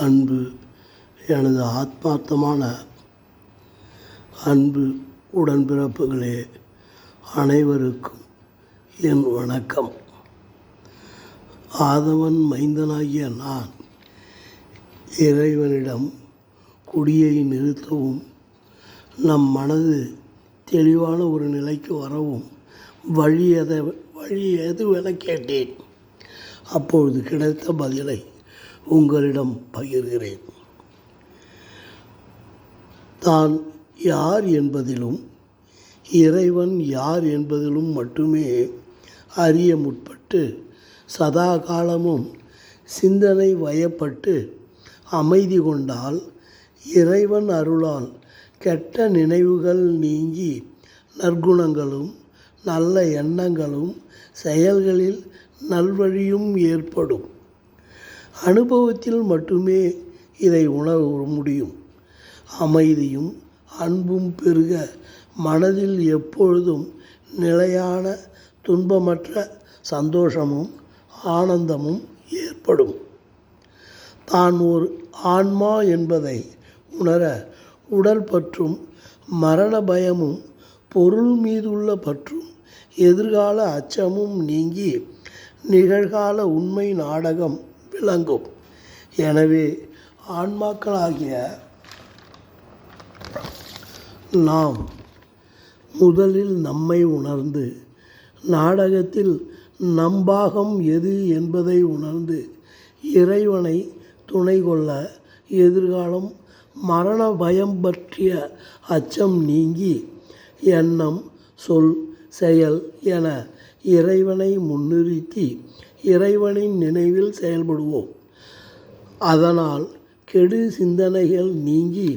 அன்பு எனது ஆத்மார்த்தமான அன்பு உடன்பிறப்புகளே அனைவருக்கும் என் வணக்கம். ஆதவன் மைந்தனாகிய நான் இறைவனிடம் குடியை நிறுத்தவும் நம் மனது தெளிவான ஒரு நிலைக்கு வரவும் வழி எதை வழி எதுவென கேட்டேன். அப்பொழுது கிடைத்த பதிலை உங்களிடம் பகிர்கிறேன். தான் யார் என்பதிலும் இறைவன் யார் என்பதிலும் மட்டுமே அறிய முற்பட்டு சதா காலமும் சிந்தனை வயப்பட்டு அமைதி கொண்டால் இறைவன் அருளால் கெட்ட நினைவுகள் நீங்கி நற்குணங்களும் நல்ல எண்ணங்களும் செயல்களில் நல்வழியும் ஏற்படும். அனுபவத்தில் மட்டுமே இதை உணர முடியும். அமைதியும் அன்பும் பெருக மனதில் எப்பொழுதும் நிலையான துன்பமற்ற சந்தோஷமும் ஆனந்தமும் ஏற்படும். தான் ஒரு ஆன்மா என்பதை உணர உடல் பற்றும் மரண பயமும் பொருள் மீதுள்ள பற்றும் எதிர்கால அச்சமும் நீங்கி நிகழ்கால உண்மை நாடகம் விளங்கும். எனவே ஆன்மாக்களாகிய நாம் முதலில் நம்மை உணர்ந்து நாடகத்தில் நம்பாகம் எது என்பதை உணர்ந்து இறைவனை துணை கொள்ள எதிர்காலம் மரண பயம் பற்றிய அச்சம் நீங்கி எண்ணம் சொல் செயல் என இறைவனை முன்னிறுத்தி இறைவனின் நினைவில் செயல்படுவோம். அதனால் கெடு சிந்தனைகள் நீங்கி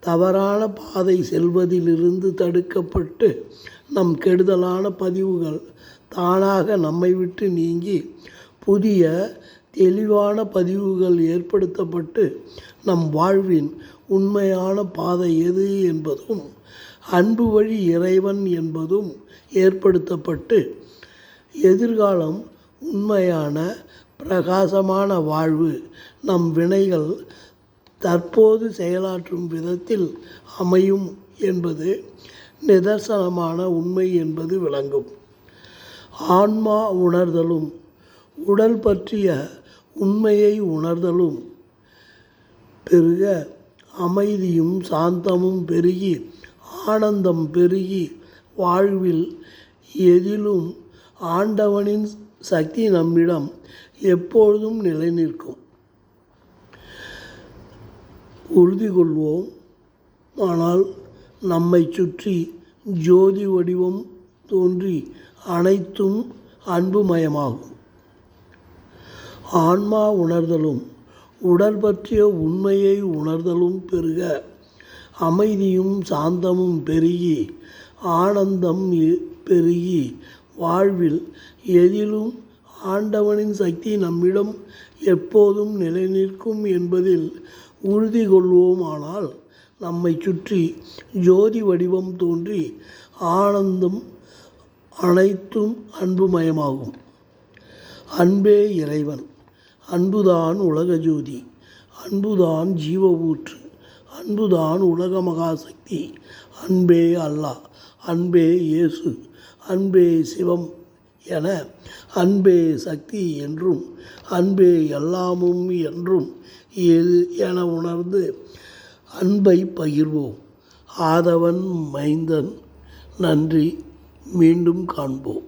தவறான பாதை செல்வதிலிருந்து தடுக்கப்பட்டு நம் கெடுதலான பதிவுகள் தானாக நம்மை விட்டு நீங்கி புதிய தெளிவான பதிவுகள் ஏற்படுத்தப்பட்டு நம் வாழ்வின் உண்மையான பாதை எது என்பதும் அன்பு வழி இறைவன் என்பதும் ஏற்படுத்தப்பட்டு எதிர்காலம் உண்மையான பிரகாசமான வாழ்வு. நம் வினைகள் தற்போது செயலாற்றும் விதத்தில் அமையும் என்பது நிதர்சனமான உண்மை என்பது விளங்கும். ஆன்மா உணர்தலும் உடல் பற்றிய உண்மையை உணர்தலும் பெருக அமைதியும் சாந்தமும் பெருகி ஆனந்தம் பெருகி வாழ்வில் எதிலும் ஆண்டவனின் சக்தி நம்மிடம் எப்பொழுதும் நிலைநிற்கும். உறுதி கொள்வோம் ஆனால் நம்மை சுற்றி ஜோதி வடிவம் தோன்றி அனைத்தும் அன்புமயமாகும். ஆன்மா உணர்தலும் உடல் பற்றிய உண்மையை உணர்தலும் பெருக அமைதியும் சாந்தமும் பெருகி ஆனந்தம் பெருகி வாழ்வில் எதிலும் ஆண்டவனின் சக்தி நம்மிடம் எப்போதும் நிலைநிற்கும் என்பதில் உறுதி கொள்வோமானால் நம்மை சுற்றி ஜோதி வடிவம் தோன்றி ஆனந்தம் அனைத்தும் அன்புமயமாகும். அன்பே இறைவன் அன்புதான் உலக ஜோதி அன்புதான் ஜீவ ஊற்று. அன்புதான் உலக மகாசக்தி. அன்பே அல்லாஹ் அன்பே இயேசு அன்பே சிவம் என அன்பே சக்தி என்றும் அன்பே எல்லாமும் என்றும் என உணர்ந்து அன்பை பகிர்வோம். ஆதவன் மைந்தன் நன்றி. மீண்டும் காண்போம்.